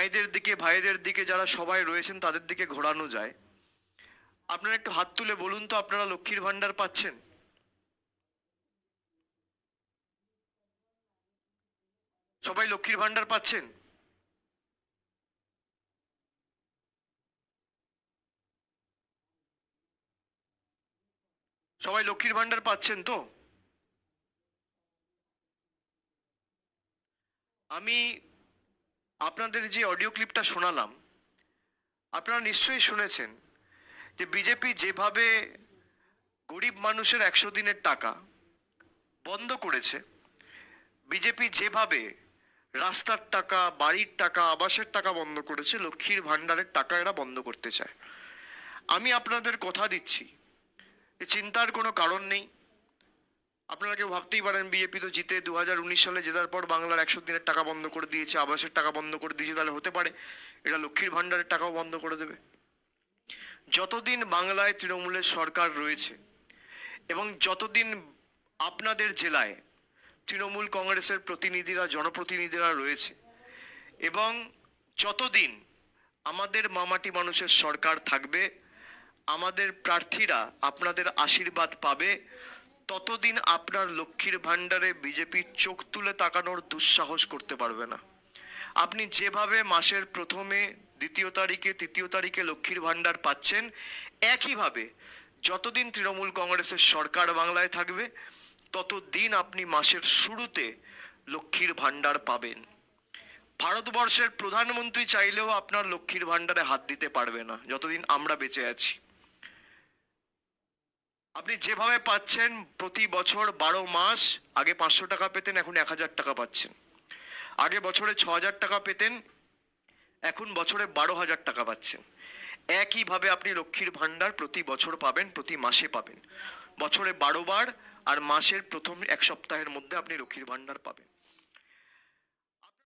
মায়েদের দিকে, ভাইদের দিকে যারা সবাই রয়েছেন, তাদের দিকে ঘোরানো যায়। আপনারা একটু হাত তুলে বলুন তো, আপনারা লক্ষ্মীর ভান্ডার পাচ্ছেন? সবাই লক্ষ্মীর ভান্ডার পাচ্ছেন? সবাই লক্ষ্মীর ভান্ডার পাচ্ছেন তো? আমি আপনাদের যে অডিও ক্লিপটা শোনালাম, আপনারা নিশ্চয়ই শুনেছেন যে বিজেপি যেভাবে গরিব মানুষের একশো দিনের টাকা বন্ধ করেছে বিজেপি যেভাবে রাস্তার টাকা, বাড়ির টাকা, আবাসের টাকা বন্ধ করেছে, লক্ষ্মীর ভাণ্ডারের টাকা এরা বন্ধ করতে চায়। আমি আপনাদের কথা দিচ্ছি চিন্তার কোনো কারণ নেই। আপনারা কেউ ভাবতেই পারেন বিজেপি তো জিতে দু হাজার উনিশ সালে জেতার পর বাংলার একশো দিনের টাকা বন্ধ করে দিয়েছে, আবাসের টাকা বন্ধ করে দিয়েছে, তাহলে হতে পারে। এটা লক্ষ্মীর ভাণ্ডারের টাকাও বন্ধ করে দেবে। যতদিন বাংলায় তৃণমূলের সরকার রয়েছে এবং যতদিন আপনাদের জেলায় তৃণমূল কংগ্রেসের প্রতিনিধিরা, জনপ্রতিনিধিরা রয়েছে এবং যতদিন আমাদের মামাটি মানুষের সরকার থাকবে, আমাদের প্রার্থীরা আপনাদের আশীর্বাদ পাবে ততদিন আপনার লক্ষ্মীর ভাণ্ডারে বিজেপি চোখ তুলে তাকানোর দুঃসাহস করতে পারবে না। আপনি যেভাবে মাসের প্রথমে, দ্বিতীয় তারিখে, তৃতীয় তারিখে লক্ষ্মীর ভাণ্ডার পাচ্ছেন, একইভাবে যতদিন তৃণমূল কংগ্রেসের সরকার বাংলায় থাকবে, ততদিন আপনি মাসের শুরুতে লক্ষ্মীর ভাণ্ডার পাবেন। ভারতবর্ষের প্রধানমন্ত্রী চাইলেও আপনার লক্ষ্মীর ভাণ্ডারে হাত দিতে পারবে না, যতদিন আমরা বেঁচে আছি। আপনি যেভাবে পাচ্ছেন প্রতি বছর বারো মাস, আগে পাঁচশো টাকা পেতেন, এখন এক হাজার টাকা পাচ্ছেন। আগে বছরে ছ হাজার টাকা পেতেন, এখন বছরে বারো হাজার টাকা পাচ্ছেন। একইভাবে আপনি লক্ষ্মীর ভাণ্ডার প্রতি বছর পাবেন, প্রতি মাসে পাবেন। বছরে বারো বার আর মাসের প্রথম এক সপ্তাহের মধ্যে আপনি লক্ষ্মীর ভাণ্ডার পাবেন।